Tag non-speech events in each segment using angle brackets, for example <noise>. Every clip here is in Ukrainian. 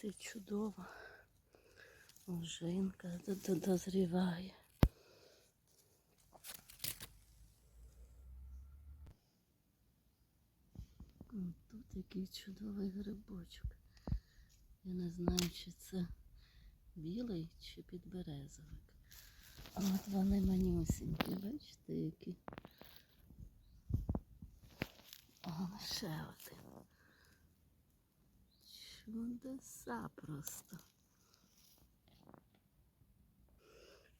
Це чудово. Ожинка тут дозріває. Тут який чудовий грибочок. Я не знаю, чи це білий, чи підберезовик. А от вони манюсінькі, бачите, які. О, ще один. Чудеса просто.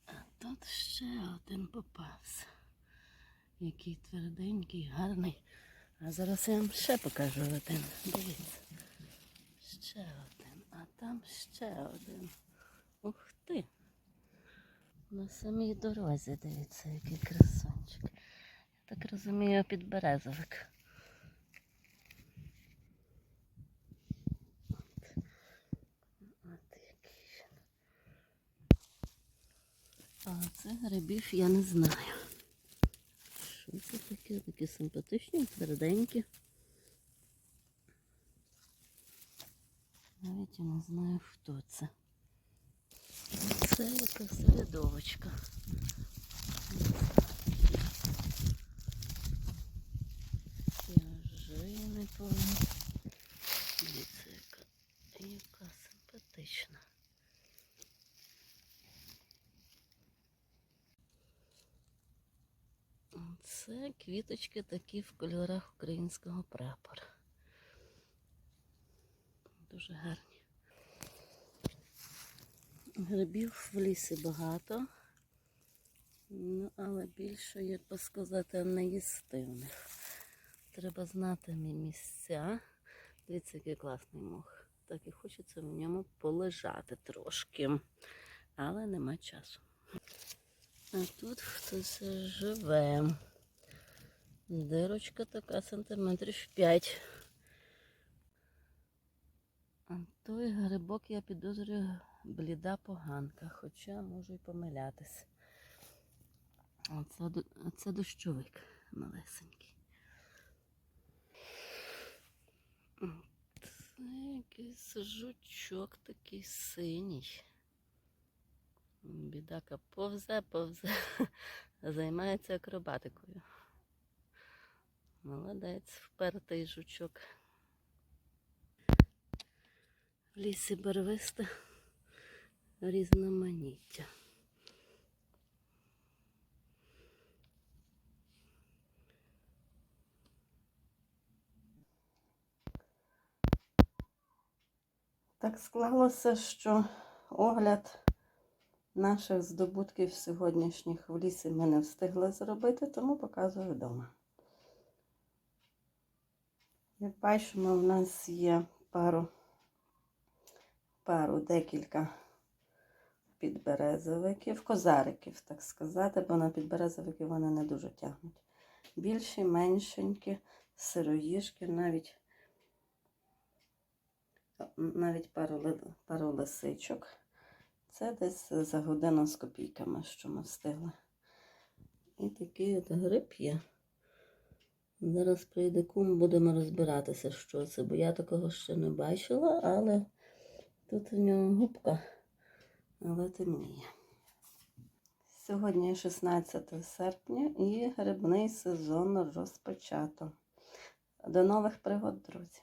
А тут ще один попався. Який тверденький, гарний. А зараз я вам ще покажу один. Дивіться. Ще один. А там ще один. Ух ти. На самій дорозі, дивіться, який красончик. Я так розумію, підберезовик. От. От який він. А це грибів я не знаю. Що це таке? Такі симпатичні, тверденькі. Навіть я не знаю, хто це. Це якась середовочка. Яжини повні. Дивіться, яка, яка симпатична. Це квіточки такі в кольорах українського прапора. Дуже гарні. Грибів в лісі багато, ну, але більше, як би сказати, неїстивних. Треба знати мі- місця. Дивіться, який класний мох. Так і хочеться в ньому полежати трошки, але нема часу. А тут хтось живе. Дирочка така сантиметрів 5. А той грибок я підозрюю бліда поганка, хоча можу й помилятись. А це, а це дощовик малесенький. Це якийсь жучок такий синій. Бідака повзе, повзе, <laughs> займається акробатикою. Молодець, впертий жучок. В лісі барвисте різноманіття. Так склалося, що огляд наших здобутків сьогоднішніх в лісі ми не встигли зробити, тому показую вдома. Як бачимо, в нас є пару, пару декілька підберезовиків, козариків, так сказати, бо на підберезовики вони не дуже тягнуть. Більші, меншенькі, сироїжки, навіть навіть пару, пару лисичок. Це десь за годину з копійками, що ми встигли. І такий от гриб є. Зараз прийде кум, будемо розбиратися, що це, бо я такого ще не бачила, але тут у нього губка, але темніє. Сьогодні 16 серпня і грибний сезон розпочато. До нових пригод, друзі!